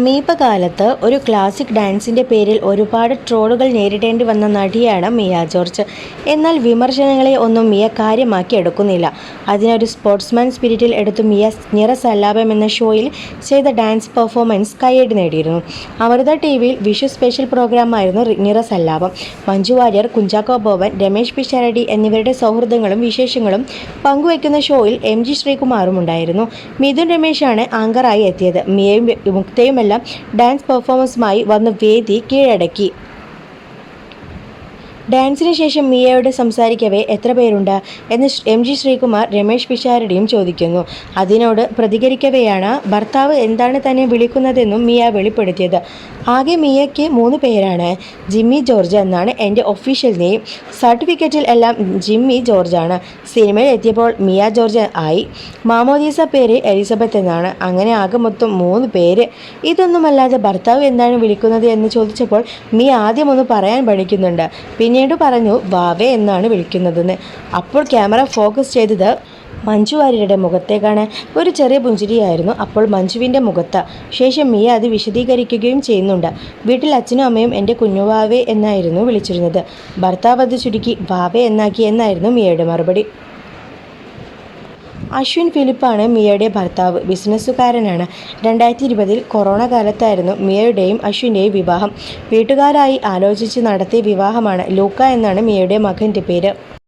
സമീപകാലത്ത് ഒരു ക്ലാസിക് ഡാൻസിന്റെ പേരിൽ ഒരുപാട് ട്രോളുകൾ നേരിടേണ്ടി വന്ന നടിയാണ് മിയ ജോർജ്. എന്നാൽ വിമർശനങ്ങളെ ഒന്നും മിയ കാര്യമാക്കി എടുക്കുന്നില്ല. അതിനൊരു സ്പോർട്സ്മാൻ സ്പിരിറ്റിൽ എടുത്ത് മിയ നിറസല്ലാപം എന്ന ഷോയിൽ ചെയ്ത ഡാൻസ് പെർഫോമൻസ് കയ്യടി നേടിയിരുന്നു. അമൃത ടി വിയിൽ വിഷു സ്പെഷ്യൽ പ്രോഗ്രാമായിരുന്നു നിറസല്ലാപം. മഞ്ജു വാര്യർ, കുഞ്ചാക്കോ ബോബൻ, രമേശ് പിഷാരടി എന്നിവരുടെ സൗഹൃദങ്ങളും വിശേഷങ്ങളും പങ്കുവയ്ക്കുന്ന ഷോയിൽ എം. ജി. ശ്രീകുമാറും ഉണ്ടായിരുന്നു. മിഥുൻ രമേശാണ് ആങ്കറായി എത്തിയത്. മിയയും മുക്തയുമെല്ലാം ഡാൻസ് പെർഫോമൻസുമായി വന്ന് വേദി കീഴടക്കി. ഡാൻസിന് ശേഷം മിയയോട് സംസാരിക്കവേ എത്ര പേരുണ്ട് എന്ന് എം. ജി. ശ്രീകുമാർ രമേശ് പിഷാരടിയും ചോദിക്കുന്നു. അതിനോട് പ്രതികരിക്കവെയാണ് ഭർത്താവ് എന്താണ് തന്നെ വിളിക്കുന്നതെന്നും മിയ വെളിപ്പെടുത്തിയത്. ആകെ മിയയ്ക്ക് മൂന്ന് പേരാണ്. ജിമ്മി ജോർജ് എന്നാണ് എന്റെ ഒഫീഷ്യൽ നെയിം. സർട്ടിഫിക്കറ്റിൽ എല്ലാം ജിമ്മി ജോർജാണ്. സിനിമയിൽ എത്തിയപ്പോൾ മിയ ജോർജ് ആയി. മാമോദീസ പേര് എലിസബത്ത് എന്നാണ്. അങ്ങനെ ആകെ മൊത്തം മൂന്ന് പേര്. ഇതൊന്നുമല്ലാതെ ഭർത്താവ് എന്താണ് വിളിക്കുന്നത് എന്ന് ചോദിച്ചപ്പോൾ മിയ ആദ്യമൊന്ന് പറയാൻ മടിക്കുന്നുണ്ട്. പിന്നീട് പറഞ്ഞു വാവേ എന്നാണ് വിളിക്കുന്നതെന്ന്. അപ്പോൾ ക്യാമറ ഫോക്കസ് ചെയ്തത് മഞ്ജു വാര്യരുടെ മുഖത്തേക്കാണ്. ഒരു ചെറിയ പുഞ്ചിരിയായിരുന്നു അപ്പോൾ മഞ്ജുവിന്റെ മുഖത്ത്. ശേഷം മിയ അത് വിശദീകരിക്കുകയും ചെയ്യുന്നുണ്ട്. വീട്ടിൽ അച്ഛനും അമ്മയും എന്റെ കുഞ്ഞുവാവേ എന്നായിരുന്നു വിളിച്ചിരുന്നത്. ഭർത്താവ് അത് ചുരുക്കി വാവേ എന്നാക്കി എന്നായിരുന്നു മിയയുടെ മറുപടി. അശ്വിൻ ഫിലിപ്പാണ് മിയയുടെ ഭർത്താവ്. ബിസിനസ്സുകാരനാണ്. രണ്ടായിരത്തി ഇരുപതിൽ കൊറോണ കാലത്തായിരുന്നു മിയയുടെയും അശ്വിന്റെയും വിവാഹം. വീട്ടുകാരായി ആലോചിച്ച് നടത്തിയ വിവാഹമാണ്. ലൂക്ക എന്നാണ് മിയയുടെ മകന്റെ പേര്.